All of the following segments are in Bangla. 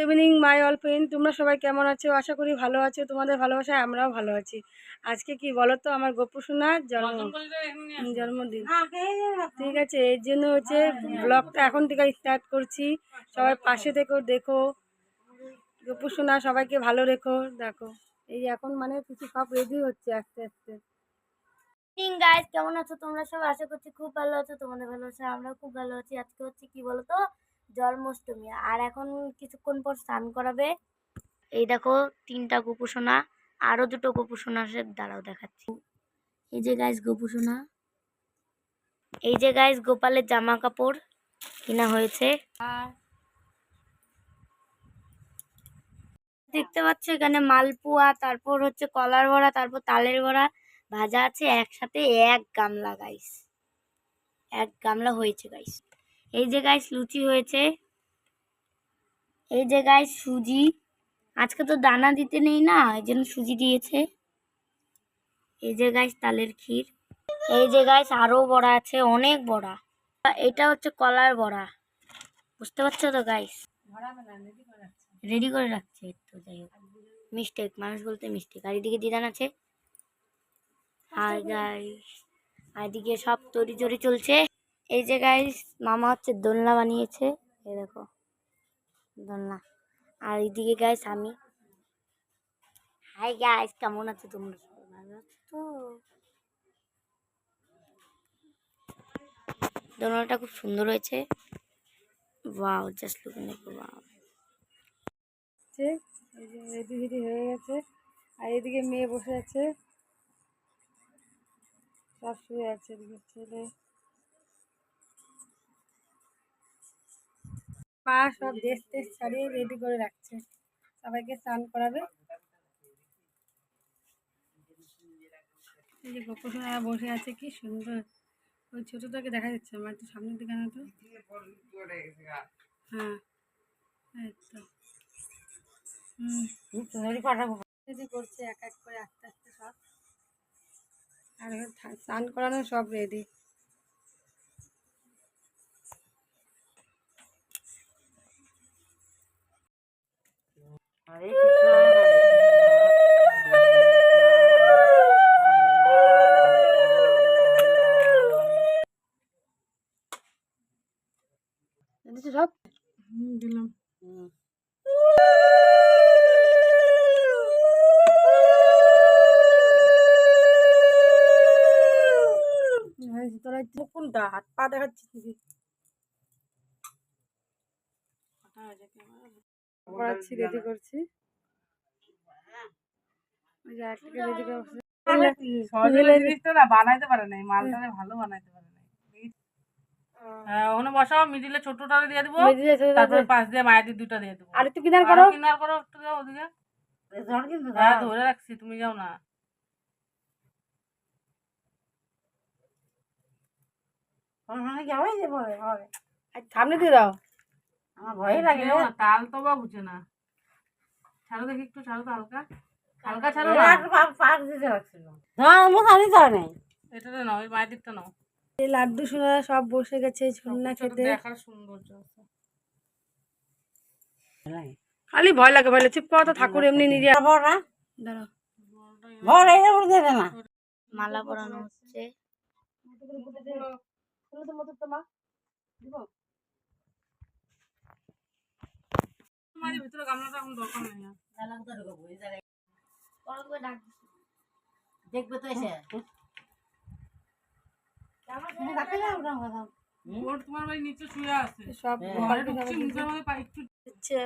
ইভিনিং মাই অল ফ্রেন্ড তোমরা সবাই কেমন আছো? আশা করি ভালো আছো। তোমাদের ভালোবাসায় আমরাও ভালো আছি। আজকে কি বলো তো আমার গপু সোনার জন্ম জন্মদিন। ঠিক আছে এর জন্য হচ্ছে ব্লগটা এখন থেকে স্টার্ট করছি। সবাই পাশে থেকো দেখো। গোপুসোনা সবাইকে ভালো রেখো দেখো। এই এখন মানে কিছু সব রেডি হচ্ছে আস্তে আস্তে। কেমন আছো তোমরা সব আশা করছি খুব ভালো আছো তোমাদের ভালো আছে আমরাও খুব ভালো আছি। আজকে হচ্ছে কি বলো তো জন্মাষ্টমী। আর এখন কিছুক্ষণ পর স্নান করাবে। এই দেখো, তিনটা গোপুসোনা, আরও দুটো গোপুসোনা সে দাঁড়াও দেখাচ্ছি। এই যে গাইস গোপুসোনা। এই যে গাইস গোপালের জামা কাপড় কিনা হয়েছে। আর দেখতে পাচ্ছ, এখানে মালপোয়া, তারপর হচ্ছে কলার বড়া, তারপর তালের বড়া ভাজা আছে। একসাথে এক গামলা গাইস এক গামলা হয়েছে গাইস এই যে গাইস লুচি হয়েছে। এই যে গাইস সুজি। আজকে তো দানা দিতে নেই না, এই জন্য সুজি দিয়েছে। এই যে গাইস তালের ক্ষীর। এই যে গাইস আরও বড়া আছে, অনেক বড়া। এটা হচ্ছে কলার বড়া। বুঝতে পারছ তো গাইস রেডি করে রাখছে তো যাই হোক। মিস্টেক মানুষ বলতে মিস্টেক আর এদিকে দিদান আছে। আর গাইস আর এদিকে সব তরি জড়ি চলছে। এই যে গাইস মামা হচ্ছে দোলনা বানিয়েছে। এই দেখো, দোলনা। আর এইদিকে গাইস আমি। হাই গাইস কেমন আছো তোমরা ভালো আছো তো? দোলনাটা খুব সুন্দর হয়েছে। Wow just looking like wow ready ready হয়ে গেছে। আর এদিকে মেয়ে বসে আছে। সব শুয়ে আছে, এদিকে ছেলে। মা সব দেশ টেস ছাড়িয়ে রেডি করে রাখছে। সবাইকে স্নান করাবে। এই যে গোপসোনা বসে আছে, কি সুন্দর। ওই ছোটোটাকে দেখা যাচ্ছে আমার তো সামনের দিকে আনো তো। হ্যাঁ করছে, এক এক করে আস্তে আস্তে সব। আর স্নান করানো সব রেডি দিচ্ছি সব দিলাম তোরা কোনটা? হাত পা দেখাচ্ছিস নাকি করাচ্ছি রেডি করছি রেডি করছি। সহজে জিনিসটা না বানাইতে পারে নাই মালটা ভালো বানাইতে পারে নাই। হ্যাঁ ওখানে বসাও মিডিলে ছোটটা দিয়ে দিব বেরিয়ে যাচ্ছে তারপরে পাশ দিয়ে মায়েদের দিয়ে দেবো। আর একটু কিনার করো। কিনার করো একটু যাও ওদিকে। হ্যাঁ ধরে রাখছি তুমি যাও না। সামনে দিয়ে দাও। যেও না, তাল তো বা বুঝে না। ছাড়ো দেখি একটু ছাড়ো তো হালকা হালকা ছাড়ো না? এটাতে নাও এই মায়ের দিকটা নাও। এই লাড্ডু সোনা সব বসে গেছে ঝুলনা খেতে। দেখার সৌন্দর্য আছে। খালি ভয় লাগে ভয় লাগে। চুপ করো তো ঠাকুর এমনি নিজে দাঁড়াও। মালা পরানো হচ্ছে। মায়ের ভিতরে গামলাটা এখন দরকার নেই আর। পরে করে ডাক দেখবে তো এসে। তোমার বাড়ি নিচে শুয়ে আছে। সব ঘরে ঢুকছি মুখের মধ্যে পা একটু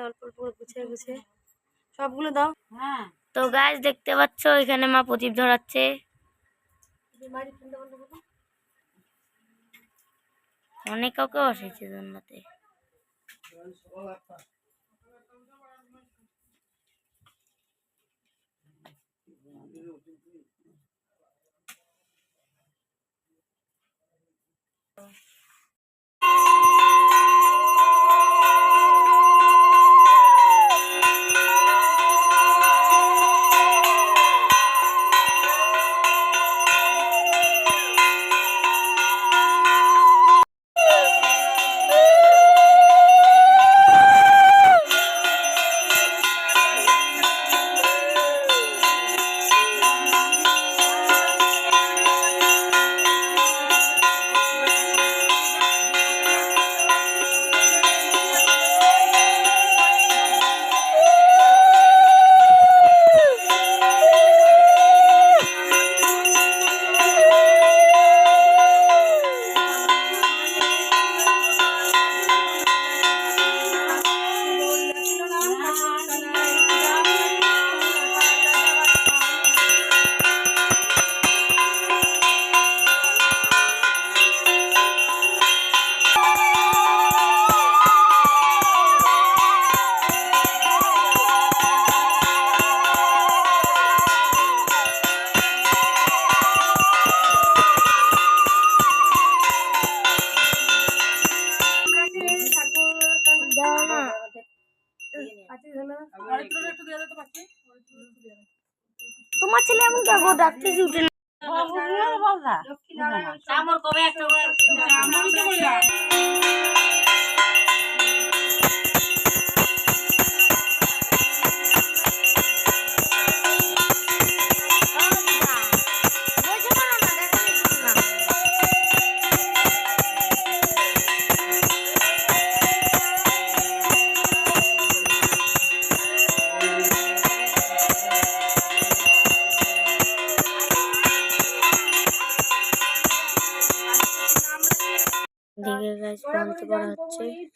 অল্প অল্প গুছিয়ে গুছিয়ে। সবগুলো দাও। হ্যাঁ। তো গাছ দেখতে পাচ্ছ এখানে মা প্রদীপ ধরাচ্ছে। অনেক কাউকে বসেছে জন্যতে Oh.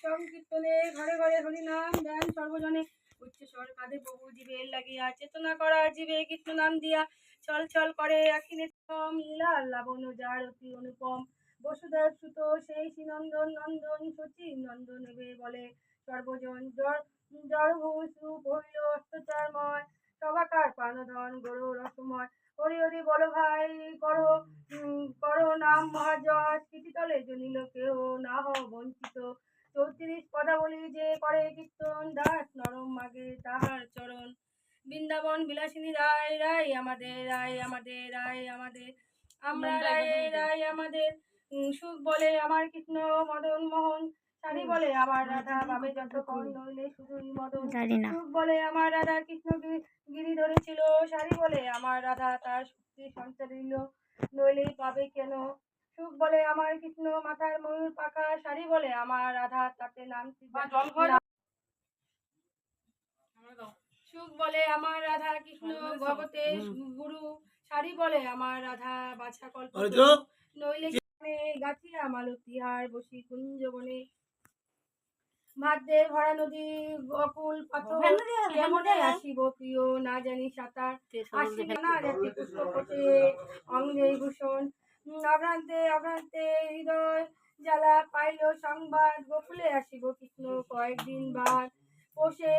সংকীর্তনে ঘরে ঘরে হরিনাম দেন সর্বজনে। উচ্চ স্বর কাঁধে বহু জীবের লাগিয়া চেতনা করা জীবে কৃষ্ণ নাম দিয়া ছল ছল করে আখিনে থম লাবণ যার অতি অনুপম। বসুদেব সুত সেই শ্রীনন্দন নন্দন শচী নন্দন বলে। সর্বজন জড় জড় রূপ হইল অস্তচারময় সবাকার প্রাণধন গরু রসময়। হরি হরি বলো ভাই, করো করো নাম মহাজয়। কীর্তিতলে জনিল কেহ না হও বঞ্চিত। চৌত্রিশ পদাবলী যে করে কীর্তন দাস নরম মাগে তাহার চরণ। বৃন্দাবন বিলাসিনী রায় রায় আমাদের রায় আমাদের রায় আমাদের। আমরা রায় রায় আমাদের। সুখ বলে আমার কৃষ্ণ মদন মোহন শাড়ি বলে আমার রাধা বাবে যতক্ষণ নইলে শুধুই মদন। সুখ বলে আমার রাধা কৃষ্ণ গিরি ধরেছিল শাড়ি বলে আমার রাধা তার শক্তি সঞ্চারিল নইলেই পাবে কেন? সুখ বলে আমার কৃষ্ণ মাথার ময়ূর পাখা শাড়ি বলে আমার রাধা তাতে নাম সুখ বলে আমার রাধা কৃষ্ণ ভগতে গুরু শাড়ি বলে আমার রাধা বাছা কল্প নইলে সেখানে গাছিয়া মালতিহার বসি কুঞ্জ বনে। ভাদ্যের ভরা নদী অকুল পাথর কেমনে আসিব প্রিয় না জানি সাঁতার। আসিব না যাতে অঙ্গে ভূষণ। অভ্রান্তে অভ্রান্তে হৃদয় জ্বালা পাইল সংবাদ। গোকুলে আসিব কৃষ্ণ কয়েকদিন বাদ পোষে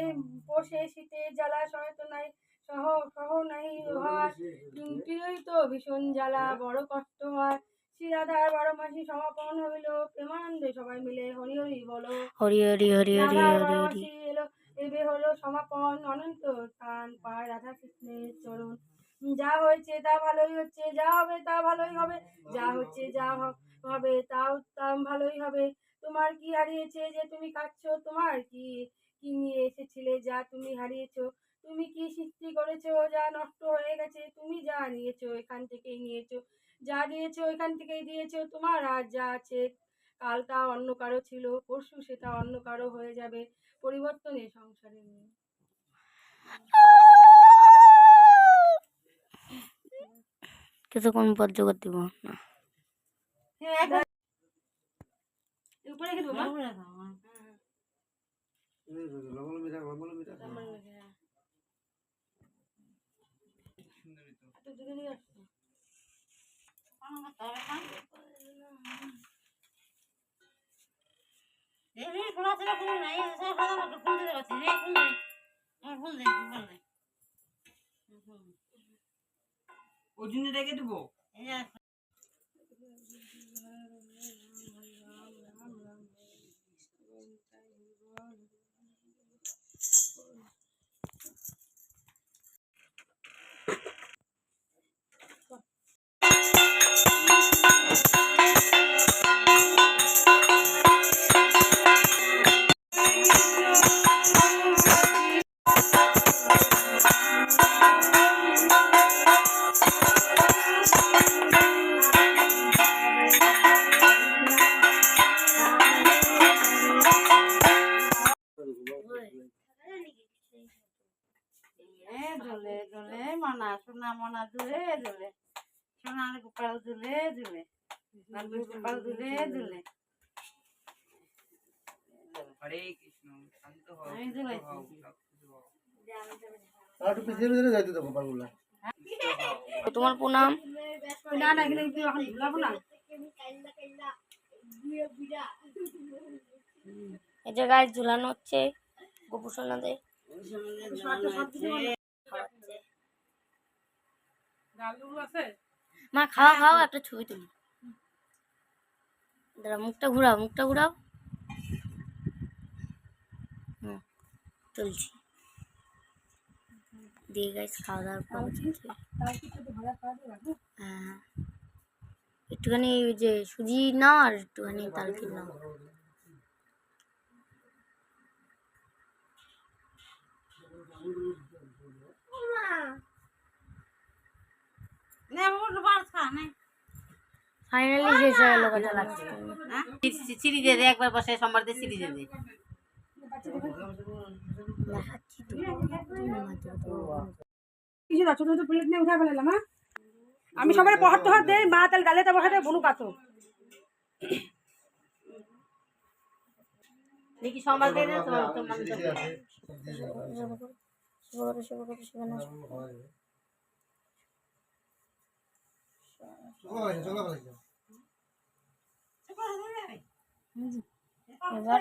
পোষে শীতে জ্বালা সহায়ত নাই সহ সহ নাই হয় তো ভীষণ জ্বালা বড় কষ্ট হয়। শ্রীরাধার বারো মাসি সমাপন হইল। প্রেমানন্দে সবাই মিলে হরি হরি বলো। হরি হরি হরি হরি হরি হরি। এলো এবে হলো সমাপন। অনন্ত স্থান পায় রাধা কৃষ্ণের চরণ। যা হয়েছে তা ভালোই হচ্ছে, যা হবে তা ভালোই হবে, যা হচ্ছে যা হবে তাও তা ভালোই হবে। তোমার কি হারিয়েছে যে তুমি কাঁদছো? তোমার কি কি নিয়ে এসেছিলে যা তুমি হারিয়েছো? তুমি কি সৃষ্টি করেছ যা নষ্ট হয়ে গেছে? তুমি যা নিয়েছো এখান থেকেই নিয়েছো, যা দিয়েছ এখান থেকেই দিয়েছ, তোমার আর যা আছে। কাল তা অন্য কারও ছিল, পরশু সেটা অন্য কারও হয়ে যাবে, পরিবর্তনে সংসারে নেই। কিছুক্ষণ পর জোগাড় দিব না। পড়াশোনা কোনো নাই ফোন দিতে পারছি ফোন ফোন ফোন ওই জন্য রেখে দেবো? সোনা মনা দুলে দুলে সোনার গোপাল দুলে দুলে গোপাল দুলে দুলে হরে কৃষ্ণ শান্ত হও একটু পিছিয়ে পিছিয়ে যাইতে পারগুলা তোমার প্রণাম। না না এখানে একটু এখন ভুলাবো না এই জায়গায় ঝুলানো হচ্ছে গোপুসোনাদের। মা খাওয়া খাও একটা ছবি তুলি। দাঁড়া মুখটা ঘুরাও মুখটা ঘুরাও। হুম তুলছি। দিয়ে গাইস খাওয়া দাওয়ার পর খাওয়া হ্যাঁ। একটুখানি ওই যে সুজি নাও আর একটুখানি তালকি নাও। নে আমার ফাইনালি শেষ হয়ে গেল কথা লাগছে। হ্যাঁ চিড়ি দিয়ে দে একবার বসে সোমবার দিয়ে চিড়ি দিয়ে দে। হ্যাঁ? আমি সবাই প্রহার তোহার দেই মা তাহলে গালে তা বসাতে বনু কাতো দেখি সোমবার দিয়ে দে তোমার তোমার এবার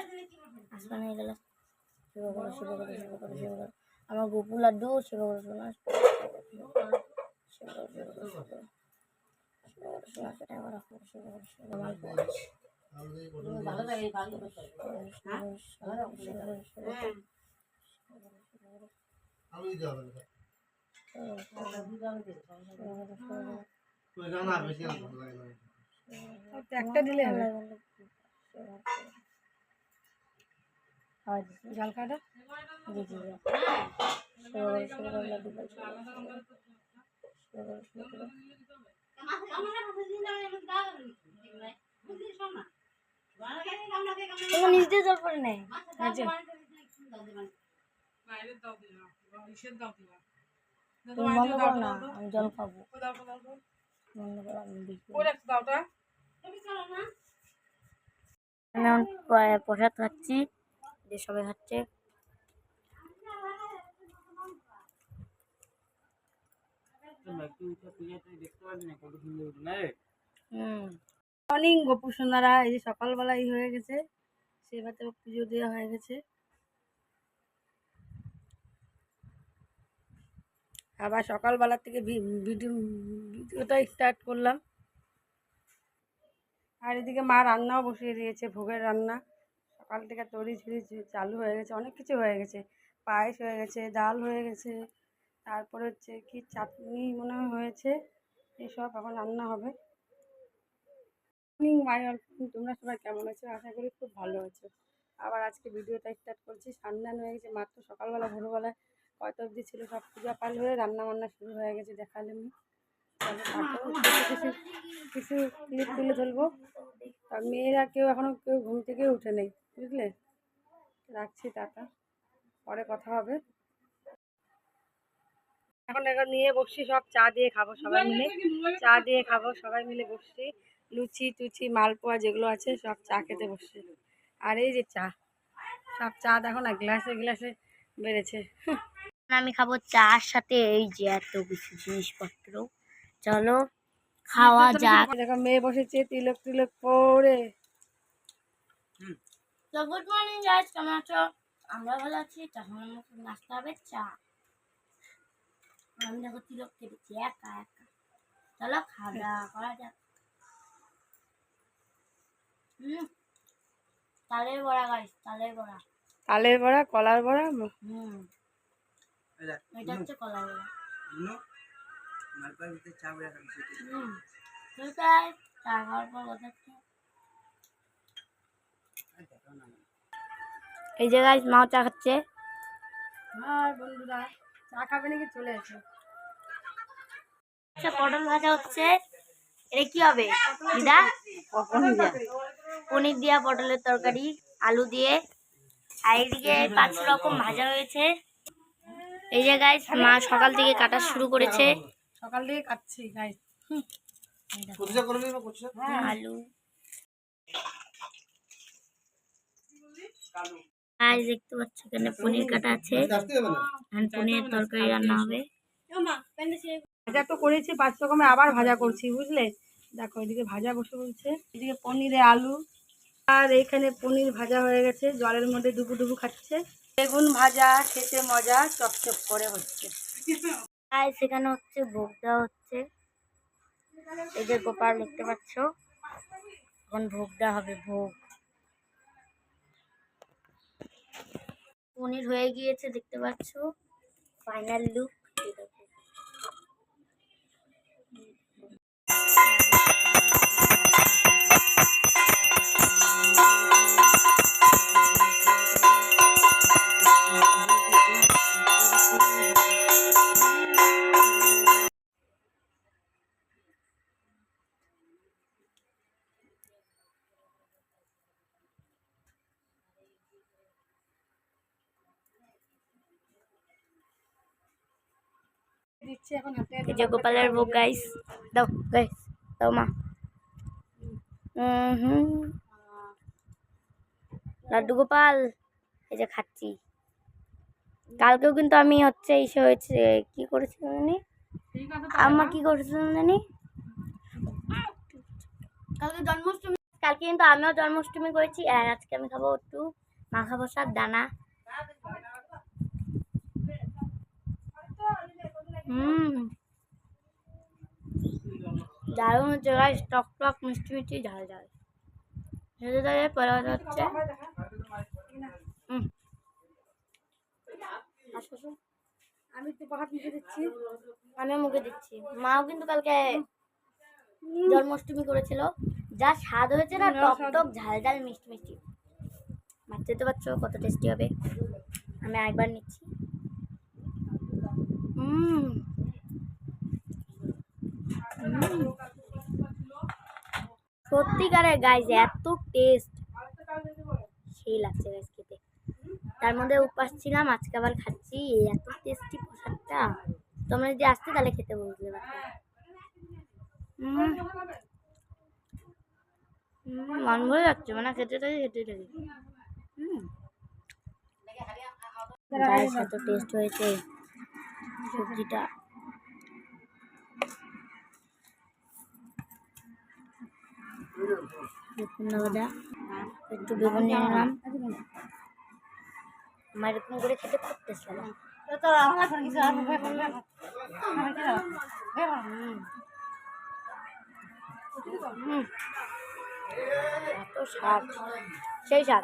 আসমান হয়ে গেল শুভ করো শুভ করো শুভ করো শুভ করো আমার গোপু লাড্ডু শুভ করো শোনা শুভ করো শুভ করো শুভ করো শুভ করো শুভ করো। ভালো লাগে ভালো লাগে আলু দিতে একটা দিলে হবে। ঝাল খাটা জি জি জি। শুভ করো শুভ করো লাড্ডু খাও, শুভ করো, শুভ করো। শুভ করো শুভ করো এগুলো নিচ দিয়ে জল পড়ে নেই জল খাব প্রসাদ খাচ্ছি যে সবাই খাচ্ছে। মর্নিং গোপু সোনারা এই যে সকালবেলাই হয়ে গেছে সেবাতে পুজো দেওয়া হয়ে গেছে। আবার সকালবেলা থেকে ভিডিও ভিডিওটা স্টার্ট করলাম। আর এদিকে মা রান্নাও বসিয়ে দিয়েছে, ভোগের রান্না। সকাল থেকে তরি ঝুড়ি চালু হয়ে গেছে, অনেক কিছু হয়ে গেছে। পায়েস হয়ে গেছে, ডাল হয়ে গেছে, তারপরে হচ্ছে কি চাটনি মনে হয় হয়েছে, এসব এখন রান্না হবে। তোমরা সবাই কেমন আছো? আশা করি খুব ভালো আছো। আবার আজকে ভিডিওটা স্টার্ট করছি সন্ধান হয়ে গেছে, মাত্র সকালবেলা ভোরবেলা কত অবধি ছিল? সব পূজা পাল হয়ে রান্না বান্না শুরু হয়ে গেছে দেখালাম কিছু কিছু ক্লিপ তুলে ধরবো। আর মেয়েরা কেউ এখনও কেউ ঘুম থেকে উঠে নেই, বুঝলে? রাখছি টাটা, পরে কথা হবে। এখন এখন নিয়ে বসছি সব, চা দিয়ে খাব সবাই মিলে। চা দিয়ে খাব সবাই মিলে বসছি। লুচি, টুচি, মালপোয়া যেগুলো আছে, সব চা খেতে বসছি। আর এই যে চা, সব চা দেখো না, গ্লাসে গ্লাসে বেড়েছে। আমি খাব চার সাথে এই যে এত কিছু জিনিসপত্র। চলো খাওয়া যাক। দেখো মেয়ে বসেছে তিলক তিলক পরে। তো গুড মর্নিং গাইস কেমন আছো? আমরা ভালো আছি তখন আমাকে নাস্তা হবে চা। আমি দেখো তিলক কেটেছি একা একা। চলো খাওয়া দাওয়া করা যাক। হুম। তালের বড়া গাইস তালের বড়া। তালের বড়া কলার বড়া হুম। এটা হচ্ছে কলার বড়া মালপার ভিতরে চা বেড়া খাবি হুম ঠিক চা খাওয়ার পর কথা হচ্ছে। আর দেখাও না। আমায়। এই যে গাইস মাও চা খাচ্ছে। আর বন্ধুরা চা খাবে নাকি চলে এসো। আচ্ছা পটল ভাজা হচ্ছে। এটা কি হবে? দিদা? পনির দিয়া পটলের তরকারি আলু দিয়ে। আর এইদিকে পাঁচ রকম ভাজা হয়েছে এই যে গাইস মা সকাল থেকে কাটা শুরু করেছে। সকাল থেকে কাটছি গাই কচুচা করবি না কচুচা? আলু। গাইস দেখতে পাচ্ছ এখানে পনির কাটা আছে। না? তরকারি রান্না হবে। ভাজা তো করেছি পাঁচ রকমে আবার ভাজা করছি বুঝলে? দেখো এদিকে ভাজা বসে বলছে। এদিকে পনিরে আলু। আর এখানে পনির ভাজা হয়ে গেছে জলের মধ্যে ডুবু ডুবু খাচ্ছে। বেগুন ভাজা, খেতে মজা, চকচক করে হচ্ছে। আয় সেখানে হচ্ছে ভোগ দেওয়া হচ্ছে। এই যে গোপাল, দেখতে পাচ্ছ? এখন ভোগ দেওয়া হবে, ভোগ। পনির হয়ে গিয়েছে, দেখতে পাচ্ছ? ফাইনাল লুক দিচ্ছি এখন হাতে যে গোপালের ভোগ গাইস দাও গাইস দাও মা। হুম। লাড্ডু গোপাল এই যে খাচ্ছি। কালকেও কিন্তু আমি হচ্ছে এসে হয়েছে কি করেছিলাম জানি? আম্মা কি করেছিলাম জানি? কালকে জন্মাষ্টমী কালকে কিন্তু আমিও জন্মাষ্টমী করেছি আর আজকে আমি খাব একটু মাখা বসার দানা। হুম। দারুণ হচ্ছে গাইস টক টক মিষ্টি মিষ্টি ঝাল ঝাল। ভেজে দেওয়া পরে হচ্ছে। আমি তো ভাত মিশে দিচ্ছি। আমি মুখে দিচ্ছি। মাও কিন্তু কালকে জন্মাষ্টমী করেছিল। যা স্বাদ হয়েছে না টক টক ঝাল ঝাল মিষ্টি মিষ্টি। বাচ্চা তো পারছ কত টেস্টি হবে। আমি একবার নিচ্ছি। সত্যিকারের গাইজ এত টেস্ট সেই লাগছে গাইজ খেতে। তার মধ্যে উপাস ছিলাম আজকে আবার খাচ্ছি। এত টেস্টি প্রসাদটা। তোমরা যদি আসতে তাহলে খেতে উম। উম, মন ভরে যাচ্ছে মানে খেতে থাকি খেতে থাকি হুম এত টেস্ট হয়েছে। সবজিটা। একটু বেগুন নিয়ে নিলাম। আমার এরকম করে খেতে খুব টেস্ট লাগে। এত স্বাদ সেই স্বাদ।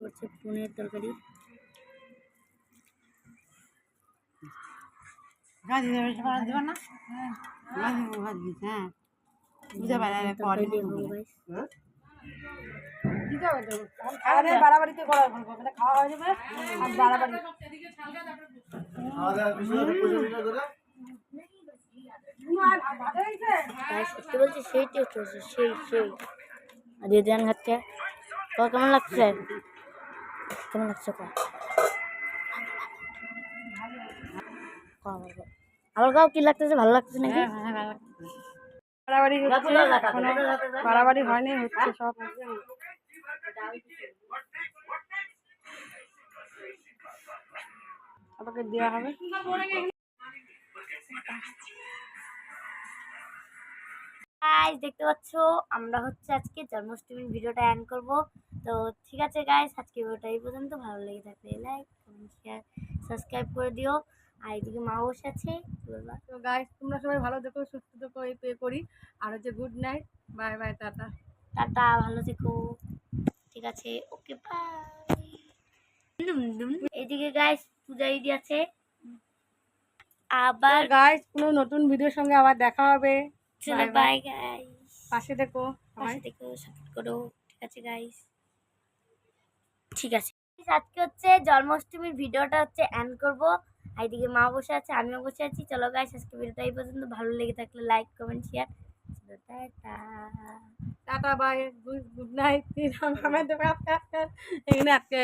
হচ্ছে পনির তরকারি। গাজি দেবে না? হ্যাঁ। গাজি হ্যাঁ পারে বাড়াবাড়িতে করা মানে খাওয়া হয়ে যাবে। আর বাড়াবাড়ি সত্যি বলছি সেই টেস্ট হয়েছে সেই সেই। আর তোর কেমন লাগছে? কেমন লাগছে কর আবার কাউ কি লাগতেছে ভালো লাগতেছে নাকি? বাড়াবাড়ি হচ্ছে বাড়াবাড়ি হয়নি? হচ্ছে সব আমাকে দেওয়া হবে। গাইস দেখতে পাচ্ছ আমরা হচ্ছে আজকে জন্মাষ্টমীর ভিডিওটা এন্ড করব। তো ঠিক আছে গাইস আজকে ভিডিওটা এই পর্যন্ত। ভালো লেগে থাকলে লাইক কমেন্ট শেয়ার সাবস্ক্রাইব করে দিও। আর এদিকে মা বসে আছে তো গাইস তোমরা সবাই ভালো থেকো সুস্থ থেকো এই পে করি। আর হচ্ছে good night bye bye tata. Tata ভালো থেকো। ঠিক আছে ওকে বাই এদিকে গাইস পূজা দিদি আছে। আবার গাইস কোনো নতুন ভিডিওর সঙ্গে আবার দেখা হবে। চলো. বাই গাইস পাশে দেখো পাশে থেকো সাপোর্ট করো। ঠিক আছে গাইস ঠিক আছে। আজকে হচ্ছে জন্মাষ্টমীর ভিডিওটা হচ্ছে অ্যান্ড করব। এইদিকে মা বসে আছে, আমিও বসে আছি। চলো গাইস আজকে ভিডিওটা এই পর্যন্ত। ভালো লেগে থাকলে like comment share tata. Tata bye good night এখানে আটকে